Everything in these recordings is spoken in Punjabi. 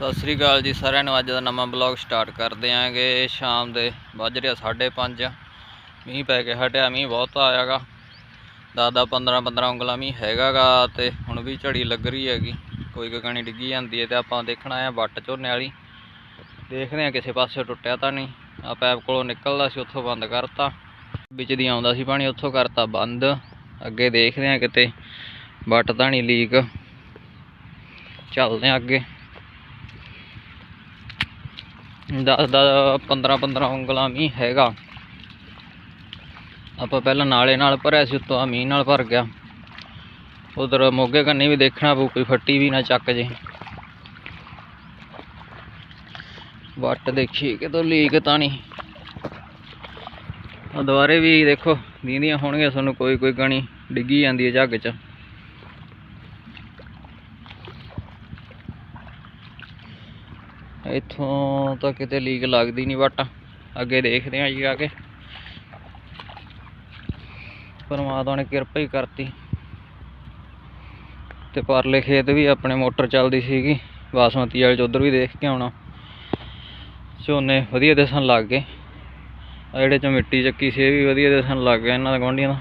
ਸਤਿ ਸ੍ਰੀ ਅਕਾਲ ਜੀ ਸਾਰਿਆਂ ਨੂੰ। ਅੱਜ ਦਾ ਨਵਾਂ ਬਲੌਗ ਸਟਾਰਟ ਕਰਦੇ ਆਂਗੇ। ਸ਼ਾਮ ਦੇ ਵੱਜ ਰਿਹਾ 5:30 ਮੀਂਹ ਪੈ ਕੇ ਹਟਿਆ, ਮੀਂਹ ਬਹੁਤ ਆਇਆਗਾ। 10 15 15 ਉਂਗਲਾਂ ਮੀਂਹ ਹੈਗਾਗਾ ਤੇ ਹੁਣ ਵੀ ਝੜੀ ਲੱਗ ਰਹੀ ਹੈਗੀ। ਕੋਈ ਕਣੀ ਡਿੱਗੀ ਜਾਂਦੀ ਹੈ ਤੇ ਆਪਾਂ ਦੇਖਣਾ ਆ ਵੱਟ ਝੋਨੇ ਵਾਲੀ। ਦੇਖਦੇ ਆ ਕਿਸੇ ਪਾਸੇ ਟੁੱਟਿਆ ਤਾਂ ਨਹੀਂ। ਆ ਪੈਪ ਕੋਲੋਂ ਨਿਕਲਦਾ ਸੀ, ਉੱਥੋਂ ਬੰਦ ਕਰਤਾ। ਵਿੱਚ ਦੀ ਆਉਂਦਾ ਸੀ ਪਾਣੀ, ਉੱਥੋਂ ਕਰਤਾ ਬੰਦ। ਅੱਗੇ ਦੇਖਦੇ ਆ ਕਿਤੇ ਵੱਟ ਤਾਂ ਨਹੀਂ ਲੀਕ। ਚੱਲਦੇ ਆ ਅੱਗੇ। ਦਸ ਦਾ 15 15 ਉਂਗਲਾਂ ਮੀਂਹ ਹੈਗਾ। ਆਪਾਂ ਪਹਿਲਾਂ ਨਾਲੇ ਨਾਲ ਭਰਿਆ ਸੀ, ਉੱਤੋਂ ਆ ਮੀਂਹ ਨਾਲ ਭਰ ਗਿਆ। ਉਧਰ ਮੋਗੇ ਕੰਨੀ ਵੀ ਦੇਖਣਾ ਪਊ, ਕੋਈ ਫੱਟੀ ਵੀ ਨਾ ਚੱਕ ਜੇ। ਵੱਟ ਦੇਖੀ ਕਿਤੋਂ ਲੀਕ ਤਾਂ ਨਹੀਂ। ਆ ਦੁਬਾਰੇ ਵੀ ਦੇਖੋ ਦੀਂਦੀਆਂ ਹੋਣਗੀਆਂ, ਤੁਹਾਨੂੰ ਕੋਈ ਕੋਈ ਕਣੀ ਡਿੱਗੀ ਜਾਂਦੀ ਹੈ ਝੱਗ 'ਚ। ਇੱਥੋਂ ਤਾਂ ਕਿਤੇ ਲੀਕ ਲੱਗਦੀ ਨਹੀਂ ਵੱਟ ਅੱਗੇ ਦੇਖਦੇ ਹਾਂ ਜੀ ਆ ਕੇ। ਪਰਮਾਤਮਾ ਨੇ ਕਿਰਪਾ ਹੀ ਕਰਤੀ। ਤੇ ਪਰਲੇ ਖੇਤ ਵੀ ਆਪਣੇ ਮੋਟਰ ਚੱਲਦੀ ਸੀਗੀ। ਬਾਸਮਤੀ ਵਾਲੇ ਚ ਉਧਰ ਵੀ ਦੇਖ ਕੇ ਆਉਣਾ। ਝੋਨੇ ਵਧੀਆ ਦਿਸਣ ਲੱਗ ਗਏ। ਆ ਜਿਹੜੇ ਚ ਮਿੱਟੀ ਚੱਕੀ ਸੀ, ਇਹ ਵੀ ਵਧੀਆ ਦਿਸਣ ਲੱਗ ਗਿਆ ਇਹਨਾਂ ਦਾ ਗੁਆਂਢੀਆਂ ਦਾ।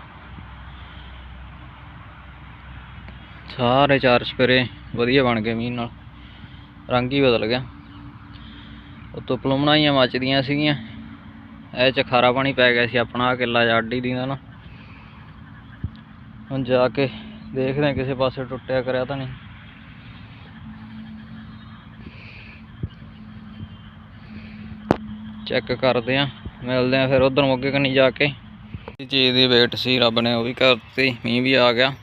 ਸਾਰੇ ਚਾਰ ਸਪਰੇ ਵਧੀਆ ਬਣ ਗਏ ਮੀਂਹ ਨਾਲ। ਰੰਗ ਹੀ ਬਦਲ ਗਿਆ। ਉਤੋਂ ਪਲੂਮਣਾਈਆਂ ਮੱਚਦੀਆਂ ਸੀਗੀਆਂ। ਇਹ ਚ ਖਾਰਾ ਪਾਣੀ ਪੈ ਗਿਆ ਸੀ ਆਪਣਾ, ਆਹ ਕਿੱਲਾ ਜਾਡੀ ਦੀ ਦਾ ਨਾ। ਹੁਣ ਜਾ ਕੇ ਦੇਖਦੇ ਹਾਂ, ਕਿਸੇ ਪਾਸੇ ਟੁੱਟਿਆ ਕਰਿਆ ਤਾਂ ਨਹੀਂ। ਚੈੱਕ ਕਰਦੇ ਆ ਮਿਲਦੇ ਆ ਫਿਰ ਉਧਰ ਮੋਗੇ ਕੰਨੀ ਜਾ ਕੇ। ਇਹ ਚੀਜ਼ ਦੀ ਵੇਟ ਸੀ, ਰੱਬ ਨੇ ਉਹ ਵੀ ਕਰਤੀ, ਮੀਂਹ ਵੀ ਆ ਗਿਆ।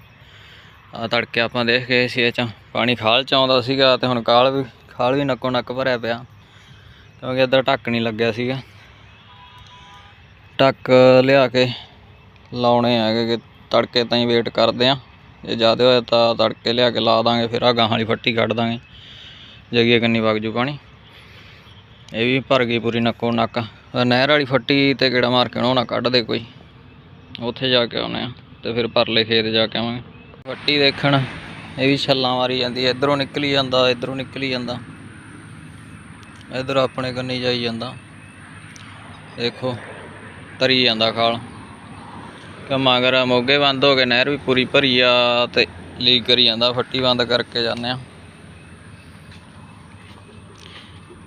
ਆ ਤੜਕੇ ਆਪਾਂ ਦੇਖ ਗਏ ਸੀ ਇਹ ਚ, ਪਾਣੀ ਖਾਲ ਚ ਆਉਂਦਾ ਸੀਗਾ ਤੇ ਹੁਣ ਕਾਲ ਵੀ, ਖਾਲ ਵੀ ਨੱਕੋ ਨੱਕ ਭਰਿਆ ਪਿਆ। ਕਿਉਂਕਿ ਇੱਧਰ ਢੱਕ ਨਹੀਂ ਲੱਗਿਆ ਸੀਗਾ। ਢੱਕ ਲਿਆ ਕੇ ਲਾਉਣੇ ਹੈਗੇ ਕਿ ਤੜਕੇ ਤਾਂ ਹੀ ਵੇਟ ਕਰਦੇ ਆ। ਜੇ ਜ਼ਿਆਦਾ ਹੋਇਆ ਤਾਂ ਤੜਕੇ ਲਿਆ ਕੇ ਲਾ ਦਾਂਗੇ, ਫਿਰ ਆ ਗਾਹਾਂ ਵਾਲੀ ਫੱਟੀ ਕੱਢ ਦਾਂਗੇ। ਜਗੀਏ ਕੰਨੀ ਵਗ ਜੂ ਪਾਣੀ। ਇਹ ਵੀ ਭਰ ਗਈ ਪੂਰੀ ਨੱਕੋ ਨੱਕ। ਨਹਿਰ ਵਾਲੀ ਫੱਟੀ ਤੇ ਕਿਹੜਾ ਮਾਰ ਕੇ ਉਹ ਨਾ ਕੱਢ ਦੇ ਕੋਈ। ਉੱਥੇ ਜਾ ਕੇ ਆਉਨੇ ਆ ਤੇ ਫਿਰ ਪਰਲੇ ਖੇਤ ਜਾ ਕੇ ਆਵਾਂਗੇ। ਫੱਟੀ ਦੇਖਣ, ਇਹ ਵੀ ਛੱਲਾਂ ਮਾਰੀ ਜਾਂਦੀ ਹੈ। ਇਧਰੋਂ ਨਿਕਲੀ ਜਾਂਦਾ, ਇਧਰੋਂ ਨਿਕਲੀ ਜਾਂਦਾ। ਇਧਰ ਆਪਣੇ ਕੰਨੀ ਜਾਈ ਜਾਂਦਾ। ਦੇਖੋ, ਤਰੀ ਜਾਂਦਾ ਖਾਲ। ਕਿ ਮਗਰ ਮੋਗੇ ਬੰਦ ਹੋ ਗਏ ਨਹਿਰ ਵੀ ਪੂਰੀ ਭਰੀ ਆ ਤੇ ਲੀਕ ਕਰੀ ਜਾਂਦਾ, ਫੱਟੀ ਬੰਦ ਕਰਕੇ ਜਾਂਦੇ ਆ।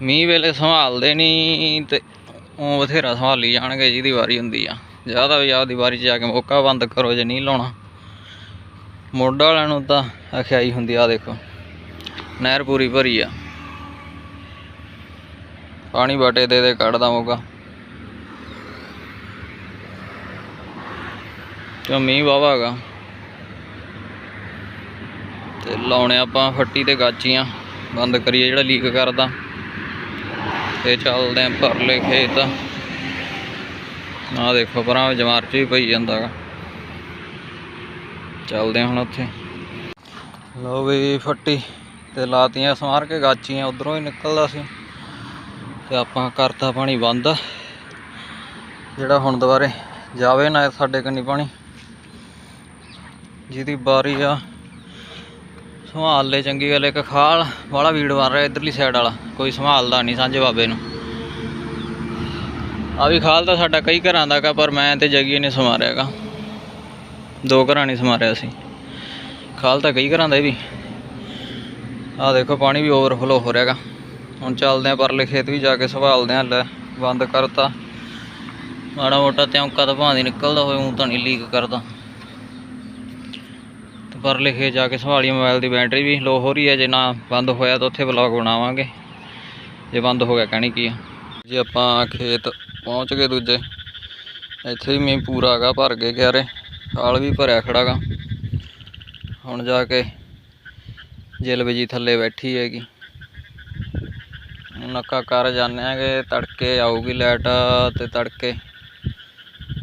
ਮੀਂਹ ਵੇਲੇ ਸੰਭਾਲਦੇ ਨਹੀਂ ਤੇ ਉਹ ਬਥੇਰਾ ਸੰਭਾਲੀ ਜਾਣਗੇ, ਜਿਹਦੀ ਵਾਰੀ ਹੁੰਦੀ ਆ। ਜ਼ਿਆਦਾ ਵੀ ਆਪਦੀ ਵਾਰੀ 'ਚ ਜਾ ਕੇ ਮੋਕਾ ਬੰਦ ਕਰੋ ਜੇ ਨਹੀਂ ਲਾਉਣਾ। ਮੋਢਾ ਵਾਲਿਆਂ ਨੂੰ ਤਾਂ ਅਖਿਆਈ ਹੁੰਦੀ ਆ ਦੇਖੋ। ਨਹਿਰ ਪੂਰੀ ਭਰੀ ਆ। ਪਾਣੀ ਬਾਟੇ ਦੇ ਦੇ ਕੱਢਦਾ ਮੋਗਾ ਤੇ ਮੀਂਹ ਵਾਵਾ ਹੈਗਾ। ਤੇ ਲਾਉਣੇ ਆਪਾਂ ਫੱਟੀ ਤੇ ਗਾਚੀਆਂ, ਬੰਦ ਕਰੀਏ ਜਿਹੜਾ ਲੀਕ ਕਰਦਾ। ਤੇ ਚੱਲਦੇ ਆਂ ਪਰਲੇ ਖੇਤ। ਆਹ ਦੇਖੋ ਪਰਾਂ ਜਮਾਰ ਚ ਵੀ ਪਈ ਜਾਂਦਾ ਗਾ ਚੱਲਦੇ ਆਂ ਹੁਣ ਉੱਥੇ। ਲਓ ਵੀ ਫੱਟੀ ਤੇ ਲਾਤੀਆਂ ਸਮਾਰ ਕੇ ਗਾਚੀਆਂ, ਉਧਰੋਂ ਹੀ ਨਿਕਲਦਾ ਸੀ। ਤੇ ਆਪਾਂ ਕਰਤਾ ਪਾਣੀ ਬੰਦ। ਜਿਹੜਾ ਹੁਣ ਦੁਬਾਰੇ ਜਾਵੇ ਨਾ ਸਾਡੇ ਕੰਨੀ ਪਾਣੀ। ਜਿਹਦੀ ਬਾਰੀ ਆ। ਸੰਭਾਲ ਲੈ ਚੰਗੀ ਗੱਲ ਇੱਕ ਖਾਲ ਵਾਲਾ ਵੀੜ ਬਣ ਰਿਹਾ ਇਧਰਲੀ ਸਾਈਡ ਵਾਲਾ। ਕੋਈ ਸੰਭਾਲਦਾ ਨਹੀਂ ਸਾਂਝੇ ਬਾਬੇ ਨੂੰ। ਆ ਵੀ ਖਾਲ ਤਾਂ ਸਾਡਾ ਕਈ ਘਰਾਂ ਦਾ ਕਾ ਪਰ ਮੈਂ ਤੇ ਜਗੀ ਨੇ ਸਮਾਰਿਆਗਾ ਦੋ ਘਰਾਂ ਨੇ ਸਮਾਰਿਆ ਸੀ ਖਾਲ ਤਾਂ ਕਈ ਘਰਾਂ ਦਾ ਇਹ ਵੀ। ਆ ਦੇਖੋ, ਪਾਣੀ ਵੀ ਓਵਰਫਲੋ ਹੋ ਰਿਹਾਗਾ ਹੁਣ ਚੱਲਦੇ ਆ ਪਰਲੇ ਖੇਤ ਵੀ ਜਾ ਕੇ ਸੰਭਾਲਦੇ ਆ ਲੈ, ਬੰਦ ਕਰਤਾ। ਮਾੜਾ ਮੋਟਾ ਤਿਉਂਕਾ ਤਾਂ ਭਾਂਦੀ ਨਿਕਲਦਾ ਹੋਵੇ ਉਹ ਤਾਂ ਨਹੀਂ ਲੀਕ ਕਰਦਾ। ਤੇ ਪਰਲੇ ਖੇਤ ਜਾ ਕੇ ਸੰਭਾਲੀਏ ਮੋਬਾਈਲ ਦੀ ਬੈਟਰੀ ਵੀ ਲੋ ਹੋ ਰਹੀ ਹੈ, ਜੇ ਨਾ ਬੰਦ ਹੋਇਆ ਤਾਂ ਉੱਥੇ ਵਲੌਗ ਬਣਾਵਾਂਗੇ। ਜੇ ਬੰਦ ਹੋ ਗਿਆ ਕਹਿਣੀ ਕੀ ਆ। ਜੀ ਆਪਾਂ ਖੇਤ ਪਹੁੰਚ ਗਏ ਦੂਜੇ। ਇੱਥੇ ਵੀ ਮੀਂਹ ਪੂਰਾ ਹੈਗਾ, ਭਰ ਗਏ ਕਿਆਰੇ। ਖਾਲ ਵੀ ਭਰਿਆ ਖੜਾਗਾ ਹੁਣ ਜਾ ਕੇ ਜਿਲਬ ਜੀ ਥੱਲੇ ਬੈਠੀ ਹੈਗੀ। ਨੱਕਾ ਕਰ ਜਾਂਦੇ ਆਂਗੇ ਤੜਕੇ ਆਊਗੀ ਲਾਈਟ ਤੇ ਤੜਕੇ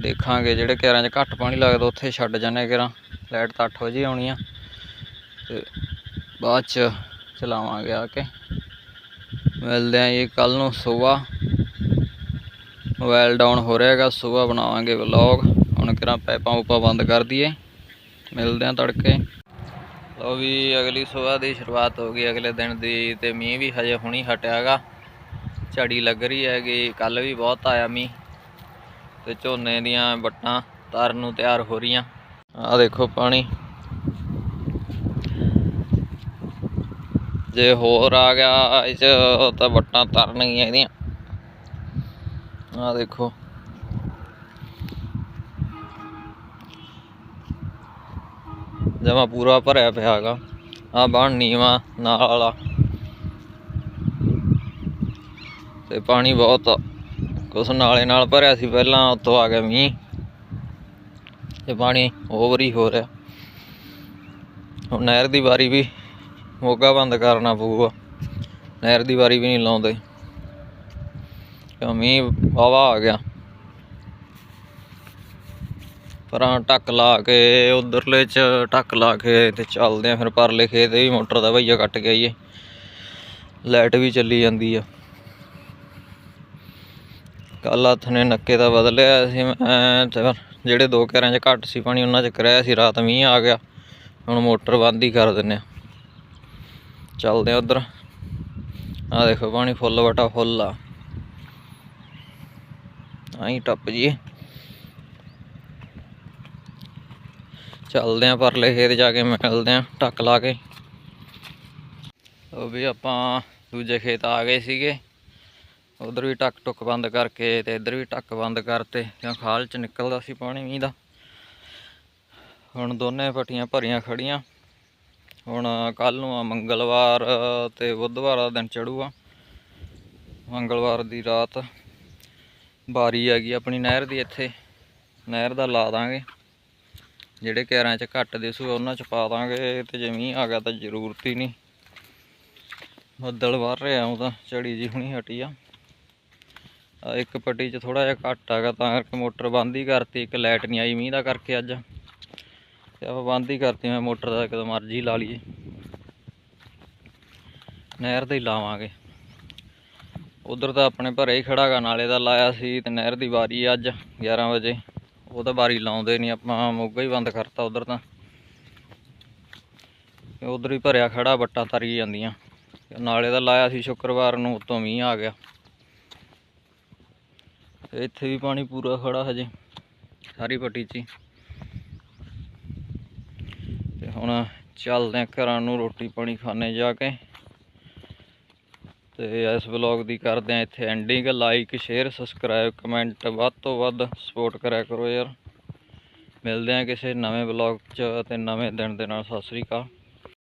ਦੇਖਾਂਗੇ ਜਿਹੜੇ ਘਰਾਂ 'ਚ ਘੱਟ ਪਾਣੀ ਲੱਗਦਾ, ਉੱਥੇ ਛੱਡ ਜਾਂਦੇ ਆ ਘਰਾਂ। ਲਾਈਟ ਤਾਂ 8 ਵਜੇ ਆਉਣੀ ਆ ਤੇ ਬਾਅਦ 'ਚ ਚਲਾਵਾਂਗੇ ਆ ਕੇ। ਮਿਲਦੇ ਆਂ ਜੀ ਕੱਲ ਨੂੰ ਸਵੇਰ। ਮੋਬਾਈਲ ਡਾਊਨ ਹੋ ਰਿਹਾ ਹੈਗਾ, ਸਵੇਰ ਬਣਾਵਾਂਗੇ ਵਲੌਗ ਹੁਣ ਕਿਰਾਂ ਪੈਪਾਂ ਉਪਾਂ ਬੰਦ ਕਰ ਦਈਏ। ਮਿਲਦੇ ਆਂ ਤੜਕੇ। ਉਹ ਵੀ ਅਗਲੀ ਸਵੇਰ ਦੀ ਸ਼ੁਰੂਆਤ ਹੋ ਗਈ ਅਗਲੇ ਦਿਨ ਦੀ ਤੇ ਮੀਂਹ ਵੀ ਹਜੇ ਹੁਣੀ ਹਟਿਆਗਾ। ਝੜੀ ਲੱਗ ਰਹੀ ਹੈਗੀ ਕੱਲ ਵੀ ਬਹੁਤ ਆਇਆ ਮੀਂਹ ਤੇ ਝੋਨੇ ਦੀਆਂ ਵੱਟਾਂ ਤਾਰਨ ਨੂੰ ਤਿਆਰ ਹੋ ਰਹੀਆਂ। ਆ ਦੇਖੋ ਪਾਣੀ। ਜੇ ਹੋਰ ਆ ਗਿਆ ਇਹ ਤਾਂ ਵੱਟਾਂ ਤਰਨਗੀਆਂ ਇਹਦੀਆਂ। ਆ ਦੇਖੋ। ਜਮਾ ਪੂਰਾ ਭਰਿਆ ਪਿਆ ਹੈਗਾ। ਆ ਬਾਣ ਨੀਵਾ ਨਾਲ ਵਾਲਾ। ਤੇ ਪਾਣੀ ਬਹੁਤ ਆ। ਕੁਛ ਨਾਲੇ ਨਾਲ ਭਰਿਆ ਸੀ ਪਹਿਲਾਂ ਉੱਤੋਂ ਆ ਗਿਆ ਮੀਂਹ। ਤੇ ਪਾਣੀ ਓਵਰ ਹੀ ਹੋ ਰਿਹਾ। ਹੁਣ ਨਹਿਰ ਦੀ ਵਾਰੀ ਵੀ ਮੋਗਾ ਬੰਦ ਕਰਨਾ ਪਊਗਾ। ਨਹਿਰ ਦੀ ਵਾਰੀ ਵੀ ਨਹੀਂ ਲਾਉਂਦੇ। ਮੀਂਹ ਵਾਵਾ ਆ ਗਿਆ। ਪਰਾਂ ਟੱਕ ਲਾ ਕੇ, ਉਧਰਲੇ ਚ ਟੱਕ ਲਾ ਕੇ ਤੇ ਚੱਲਦੇ ਆ ਫਿਰ ਪਰਲੇ ਖੇਤ ਵੀ ਮੋਟਰ ਦਾ ਭਈਆ ਕੱਟ ਕੇ ਆਈਏ। ਲਾਈਟ ਵੀ ਚੱਲੀ ਜਾਂਦੀ ਆ। ਕੱਲ ਹੱਥ ਨੇ ਨੱਕੇ ਦਾ ਬਦਲਿਆ ਸੀ ਮੈਂ ਜਿਹੜੇ ਦੋ ਘਰਾਂ 'ਚ ਘੱਟ ਸੀ ਪਾਣੀ, ਉਹਨਾਂ 'ਚ ਕਰਿਆ ਸੀ, ਰਾਤ ਮੀਂਹ ਆ ਗਿਆ। ਹੁਣ ਮੋਟਰ ਬੰਦ ਹੀ ਕਰ ਦਿੰਨੇ ਆ ਚੱਲਦੇ ਆ ਉਧਰ। ਆ ਦੇਖੋ ਪਾਣੀ ਫੁੱਲ ਵਟਾ ਫੁੱਲ ਆ। ਆਈ ਟੱਪ ਜੀ ਚੱਲਦੇ ਆ ਪਰਲੇ ਖੇਤ ਜਾ ਕੇ ਮਿਲਦੇ ਆ ਟੱਕ ਲਾ ਕੇ। ਉਹ ਵੀ ਆਪਾਂ ਦੂਜੇ ਖੇਤ ਆ ਗਏ ਸੀਗੇ। ਉਧਰ ਵੀ ਟੱਕ ਟੁੱਕ ਬੰਦ ਕਰਕੇ ਤੇ ਇੱਧਰ ਵੀ ਟੱਕ ਬੰਦ ਕਰਤੇ ਕਿਉਂ ਖਾਲ ਚ ਨਿਕਲਦਾ ਸੀ ਪਾਣੀ ਮੀਂਹ ਦਾ। ਹੁਣ ਦੋਨੇ ਪੱਟੀਆਂ ਭਰੀਆਂ ਖੜੀਆਂ ਹੁਣ ਕੱਲ ਨੂੰ ਆ ਮੰਗਲਵਾਰ ਤੇ ਬੁੱਧਵਾਰ ਦਾ ਦਿਨ ਚੜੂਗਾ ਮੰਗਲਵਾਰ ਦੀ ਰਾਤ ਬਾਰੀ ਗਈ ਆਪਣੀ ਨਹਿਰ ਦੀ ਇੱਥੇ। ਨਹਿਰ ਦਾ ਲਾ ਦਾਂਗੇ। ਜਿਹੜੇ ਕਿਆਰਾਂ ਚ ਘੱਟ ਦਿਸੂ ਉਹਨਾਂ ਚ ਪਾ ਦਾਂਗੇ ਤੇ ਜੇ ਮੀਂਹ ਆ ਗਿਆ ਤਾਂ ਜ਼ਰੂਰਤ ਹੀ ਨਹੀਂ। ਬੱਦਲ ਵਰ ਰਿਹਾ, ਉਹ ਤਾਂ ਝੜੀ ਜੀ ਹੁਣੀ ਹਟੀ ਆ। ਇੱਕ ਪੱਟੀ 'ਚ ਥੋੜਾ ਜਿਹਾ ਘੱਟ ਆਗਾ ਤਾਂ ਕਰਕੇ ਮੋਟਰ ਬੰਦ ਹੀ ਕਰਤੀ, ਇੱਕ ਲਾਈਟ ਨਹੀਂ ਆਈ ਮੀਂਹ ਦਾ ਕਰਕੇ ਅੱਜ। ਤੇ ਆਪਾਂ ਬੰਦ ਹੀ ਕਰਤੀ, ਮੈਂ ਮੋਟਰ ਦਾ ਕਦੋਂ ਮਰਜ਼ੀ ਲਾ ਲਈਏ। ਨਹਿਰ ਤੇ ਹੀ ਲਾਵਾਂਗੇ। ਉਧਰ ਤਾਂ ਆਪਣੇ ਭਰੇ ਹੀ ਖੜਾਗਾ ਨਾਲੇ ਦਾ ਲਾਇਆ ਸੀ ਤੇ ਨਹਿਰ ਦੀ ਵਾਰੀ ਅੱਜ 11 ਵਜੇ। ਉਹ ਤਾਂ ਵਾਰੀ ਲਾਉਂਦੇ ਨਹੀਂ, ਆਪਾਂ ਮੋਗਾ ਹੀ ਬੰਦ ਕਰਤਾ ਉਧਰ ਤਾਂ। ਉਧਰ ਹੀ ਭਰਿਆ ਖੜਾ, ਵੱਟਾਂ ਤਰੀ ਜਾਂਦੀਆਂ। ਨਾਲੇ ਦਾ ਲਾਇਆ ਸੀ ਸ਼ੁੱਕਰਵਾਰ ਨੂੰ, ਉਤੋਂ ਮੀਂਹ ਆ ਗਿਆ। ਇੱਥੇ ਵੀ ਪਾਣੀ ਪੂਰਾ ਖੜਾ ਹਜੇ, ਸਾਰੀ ਪੱਟੀ 'ਚ ਹੀ। ਤੇ ਹੁਣ ਚੱਲਦੇ ਆ ਘਰਾਂ ਨੂੰ ਰੋਟੀ ਪਾਣੀ ਖਾਣੇ ਜਾ ਕੇ। ਤੇ ਇਸ ਵਲੌਗ ਦੀ ਕਰਦੇ ਆ ਇੱਥੇ ending like share subscribe comment ਵੱਧ ਤੋਂ ਵੱਧ ਸਪੋਰਟ ਕਰਿਆ ਕਰੋ ਯਾਰ। ਮਿਲਦੇ ਆ ਕਿਸੇ ਨਵੇਂ ਵਲੌਗ 'ਚ ਤੇ ਨਵੇਂ ਦਿਨ ਦੇ ਨਾਲ। ਸਤਿ ਸ੍ਰੀ ਅਕਾਲ।